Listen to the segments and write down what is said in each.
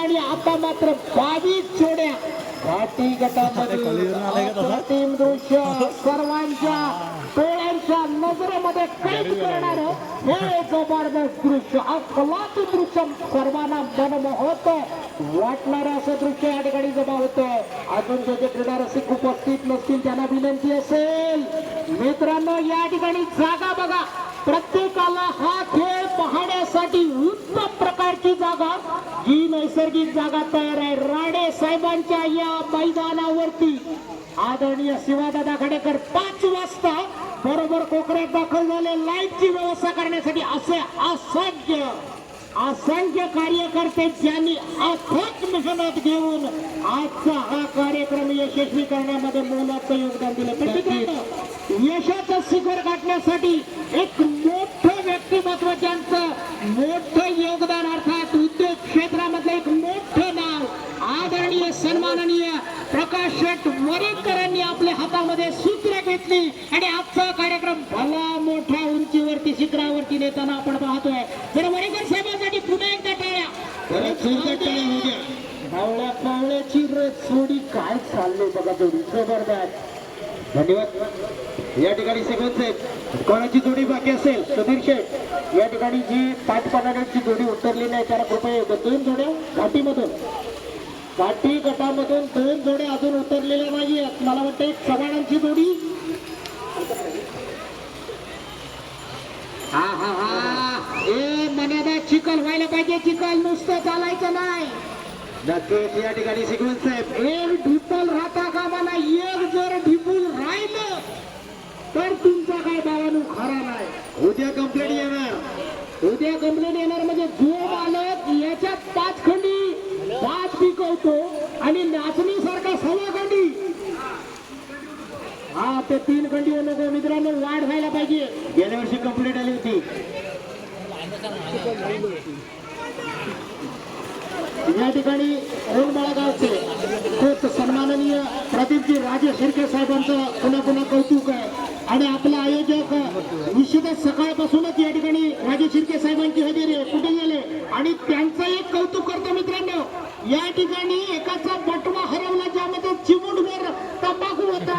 आणि आता मात्र बावीस जोड्या. घाटी गटामध्ये टीम दृश्य सर्वांच्या डोळ्यांच्या नजरेमध्ये कैद करणार हे जबरदस्त दृश्य अफलातून दृश्य सर्वांना मनमोहत वाटणारं असं दृश्य या ठिकाणी जमा होतं अजून जे जे क्रीडा रसिक उपस्थित नसतील त्यांना विनंती असेल. मित्रांनो या ठिकाणी जागा बघा. प्रत्येकाला हा खेळ पाहण्यासाठी उत्तम प्रकारची जागा ही नैसर्गिक जागा तयार आहे. राणे साहेबांच्या या मैदानावरती आदरणीय शिवादादा खाडेकर पाच वाजता बरोबर कोकणात दाखल झाले. लाईटची व्यवस्था करण्यासाठी असे असंख्य असंख्य कार्यकर्ते ज्यांनी अथक मेहनत घेऊन आजचा हा कार्यक्रम यशस्वी करण्यामध्ये मोलाचं योगदान दिलं. पण यशाचं शिखर गाठण्यासाठी एक मोठं योगदान अर्थात उद्योग क्षेत्रामधलं एक मोठं नाव आदरणीय सन्माननीय प्रकाश शेठ वरेकरांनी आपल्या हातामध्ये सूत्र घेतली आणि आजचा कार्यक्रम भला मोठ्या उंचीवरती शिखरावरती नेताना आपण पाहतोय. जर वरेकर साहेबांसाठी पुन्हा एकदा टाळ्या. पावळ्याची रचोडी काय चाललंय बघा जोडी जबरदस्त धन्यवाद. या ठिकाणी सेकंद कोणाची जोडी बाकी असेल? सुधीर शेठ. या ठिकाणी जी पाच पन्नाड्याची जोडी उतरली नाही त्याला कृपया दोन जोड्या घाटीमधून. घाटी गटामधून दोन जोड्या अजून उतरलेल्या नाहीयेत. मला वाटतं चव्हाणांची जोडी. हा हा हा. ए मनादा चिकल व्हायला पाहिजे. चिकल नुसतं चालायचं नाही. नक्कीच या ठिकाणी सेकंद साहेब. एक ढिपल राहता का मला एक जर ढिपूल राहिलं तर तुमचा काय बाबानू खरा नाही. उद्या कंप्लेंट येणार. उद्या कंप्लेंट येणार म्हणजे जो मालक याच्यात पाच खंडी पाच पिकवतो आणि नाचणीसारखा सव्वा खंडी हा ते तीन खंडी नको मित्रांनो वाढ व्हायला पाहिजे. गेल्या वर्षी कंप्लेंट आली होती. या ठिकाणी ओनबाळगावचे खूप सन्माननीय प्रदीपजी राजे शिर्के साहेबांचं पुन्हा पुन्हा कौतुक आहे. आणि आपला आयोजक निश्चितच सकाळपासूनच या ठिकाणी राजे शिर्के साहेबांची हजेरी आहे. कुठे गेले? आणि त्यांचं एक कौतुक करतो मित्रांनो. या ठिकाणी एकाचा बटवा हरवला ज्यामध्ये चिमुटभर तंबाखू होता.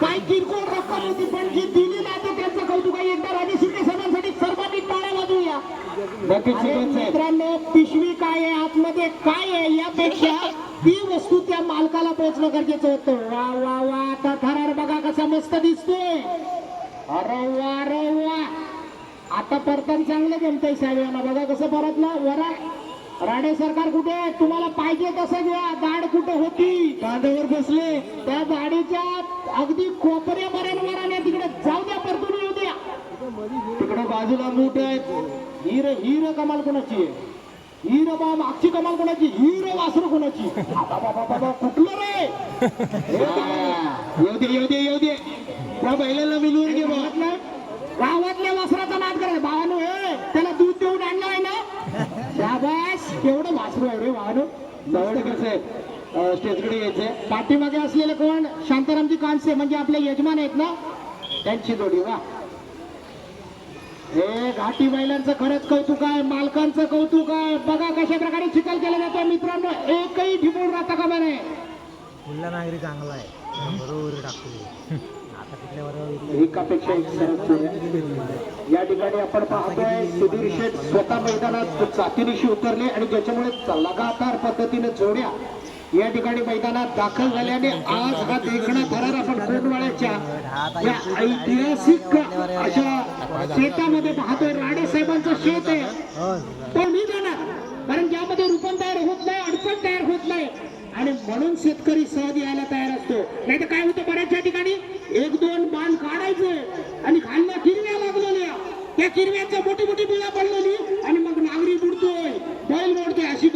काही किरकोळ रक्कम होती? पण जी दिली ना तर त्यांचं कौतुक आहे एकदा राजे शिर्के साहेबांसाठी सर्वांनी टाळ्या वाजवूया नक्कीच अरे सेकंद साहेब मित्रांनो पिशवी काय आहे? आतमध्ये काय आहे? यापेक्षा ती वस्तू त्या मालकाला पोहोचणं गरजेचं होतं. वा वा वा आता थरार बघा कसा मस्त दिसतोय. अरे वा अरे वा. आता परतन चांगलं जमतंय साहेब यांना बघा कसं परतलं. वरा राणे सरकार कुठे तुम्हाला पाहिजे तसं घ्या. दाढ कुठे होती? कांद्यावर बसले. त्या दाढीच्या अगदी कोपऱ्या बऱ्यावर तिकडे जाऊ द्या परतून. तिकडे बाजूला मूठ आहेत. हीर हीर कमाल कोणाची आहे? हीर बा मागची कमाल कोणाची? हीर वासर कोणाची? कुठलं रे? येऊ दे येऊ दे येऊ दे त्या बैलाला मिळवून घे बा. गावातल्या गावातल्या वासराचा नाद करायचा भावानो हे त्याला दूध देऊन आणलं आहे ना? शाबास. केवढं वासरू आहे रे भावानो साहेब अं, स्टेजकडे यायचे पाठीमागे असलेले कोण? शांतारामजी कानसे म्हणजे आपले यजमान आहेत ना? त्यांची जोडी वा. हे घाटी महिलांचं खरंच कौतुक आहे मालकांचं कौतुक आहे. बघा कशा प्रकारे चिखल केलं जातं मित्रांनो एकही ढिपूळ राहता कामा नये. पुढला नागरी चांगला आहे. बरोबर टाकतो. एकापेक्षा एक सरस. या ठिकाणी आपण पाहतोय सुधीर शेठ स्वतः मैदानात चातीनिशी उतरले आणि ज्याच्यामुळे लगातार पद्धतीने जोड्या या ठिकाणी मैदानात दाखल झाल्याने आज हा देखणा थरार आपण कोंडवाड्याच्या या ऐतिहासिक अशा शेतामध्ये पाहतोय. राणे साहेबांचं शेत आहे. पण मी देणार कारण ज्यामध्ये रुपण तयार होत नाही अडचण तयार होत नाही. आणि म्हणून शेतकरी सहज यायला तयार असतो. नाही तर काय होतं बऱ्याचशा ठिकाणी? एक दोन बाण काढायचे आणि खालना किरव्या लागलेल्या. त्या किरव्याच्या मोठी मोठी बिळा पडलेली आणि मग नागरी बुडतोय बैल मोडतोय अशी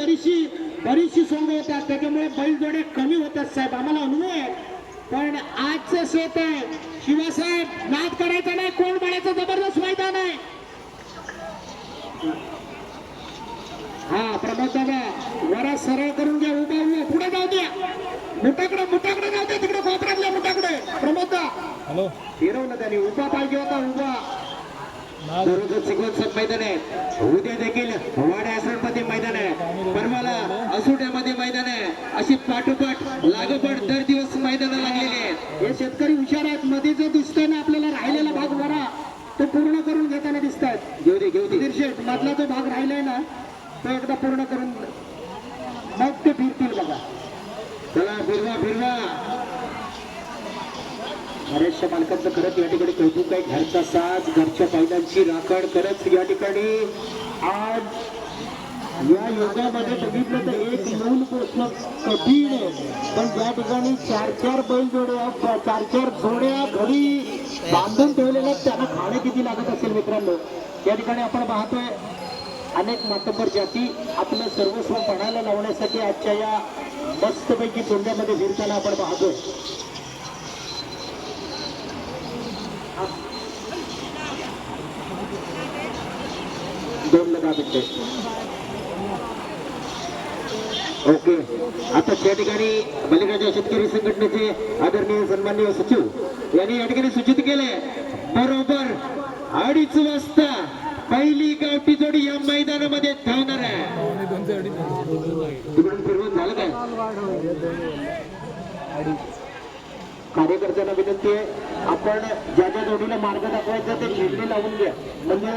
बरीचशी सोंग होतात त्याच्यामुळे बैलजोड्या कमी होतात साहेब. आम्हाला अनुभव आहे. पण आजचं शेत आहे. शिवासाहेब नाद करायचा नाही कोण बाळ्याचं जबरदस्त मैदान आहे. हा प्रमोद दादा जरा सरळ करून घ्या उभा उभा. पुढे जाऊ द्या. मुठाकडे मुठाकडे जाऊ द्या. तिकडे कोपऱ्यातल्या मुठाकडे. प्रमोद. दा हॅलो. फिरवलं त्याने. उभा पाहिजे होता उभा. दररोज मैदान आहे. उद्या देखील वाड्या मध्ये मैदान आहे. परवाला असुट्यामध्ये मैदान आहे. अशी पाठोपाठ लागोपाठ दर दिवस मैदान लागलेले आहेत हे शेतकरी हुशार आहेत. मध्ये जो दिसतोय ना आपल्याला राहिलेला भाग बरा तो पूर्ण करून घेताना दिसत आहेत घेऊ दे घेऊ दे. शेठ मधला जो भाग राहिलाय ना तो एकदा पूर्ण करून मग ते फिरतील बघा. चला फिरवा फिरवा. बऱ्याचशा मालकांचं खरंच या ठिकाणी कौतुक आहे. घरचा साज घरच्या पायलांची राखण करत या ठिकाणी. आज या योगामध्ये बघितलं तर एक मूल प्रश्न कठीण आहे. पण ज्या ठिकाणी चार चार बैल जोड्या चार चार जोड्या घरी बांधून ठेवलेल्या त्यांना खाणं किती लागत असेल मित्रांनो? या ठिकाणी आपण पाहतोय अनेक मातंबर जाती आपलं सर्वस्व पणाला लावण्यासाठी आजच्या या मस्तपैकी तोंड्यामध्ये फिरताना आपण पाहतोय. दोन लगा मिनिटे. ओके. आता त्या ठिकाणी मलिकाच्या शेतकरी संघटनेचे आदरणीय सन्माननीय सचिव यांनी या ठिकाणी सूचित केले बरोबर अडीच वाजता पहिली गावठी जोडी या मैदानामध्ये धावणार आहे. फिरवून झालं काय? कार्यकर्त्यांना विनंती आहे. आपण ज्या ज्या जोडीला मार्ग दाखवायचा ते झेंडे लावून घ्या. म्हणजे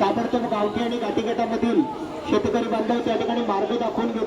ताबडतोब गावठी आणि गाठीगटामधील शेतकरी बांधव त्या ठिकाणी मार्ग दाखवून घेतो